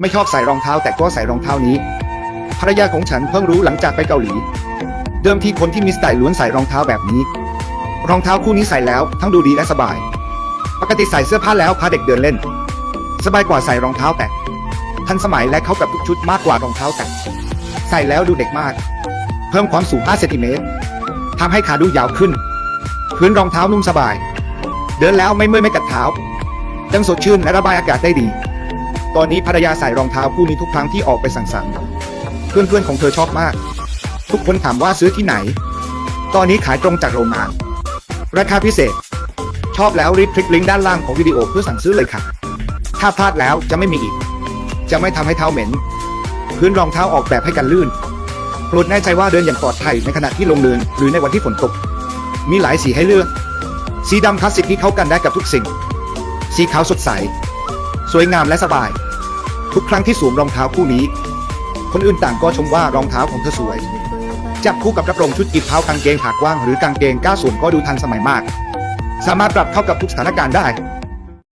ไม่ชอบใส่รองเท้าแต่ก็ใส่รองเท้านี้ ภรรยาของฉันเพิ่งรู้หลังจากไปเกาหลี เดิมทีคนที่มีสไตล์ล้วนใส่รองเท้าแบบนี้ รองเท้าคู่นี้ใส่แล้วทั้งดูดีและสบาย ปกติใส่เสื้อผ้าแล้วพาเด็กเดินเล่น สบายกว่าใส่รองเท้าแตะทันสมัยและเข้ากับทุกชุดมากกว่ารองเท้าแตะใส่แล้วดูเด็กมาก เพิ่มความสูง 5 เซนติเมตรทำให้ขาดูยาวขึ้น พื้นรองเท้านุ่มสบาย เดินแล้วไม่เมื่อยไม่กัดเท้ายังสดชื่นและระบายอากาศได้ดี ตอนนี้ภรรยาใส่รองเท้าคู่นี้ทุกครั้งที่ออกไปสังสรรค์ เพื่อนๆของเธอชอบมาก ทุกคนถามว่าซื้อที่ไหน ตอนนี้ขายตรงจากโรงงาน ราคาพิเศษ ชอบแล้วรีบคลิกลิงก์ด้านล่างของวิดีโอเพื่อสั่งซื้อเลยค่ะ ถ้าพลาดแล้วจะไม่มีอีก จะไม่ทำให้เท้าเหม็น พื้นรองเท้าออกแบบให้กันลื่นโปรดแน่ใจว่าเดินอย่างปลอดภัยในขณะที่ลงเดินหรือในวันที่ฝนตก มีหลายสีให้เลือก สีดำคลาสสิกที่เข้ากันได้กับทุกสิ่ง สีขาวสดใส สวยงามและสบาย ทุกครั้งที่สวมรองเท้าคู่นี้ คนอื่นต่างก็ชมว่ารองเท้าของเธอสวย จับคู่กับกระโปรงชุดกีบเท้ากางเกงขากว้างหรือกางเกงก้าส่วนก็ดูทันสมัยมาก สามารถปรับเข้ากับทุกสถานการณ์ได้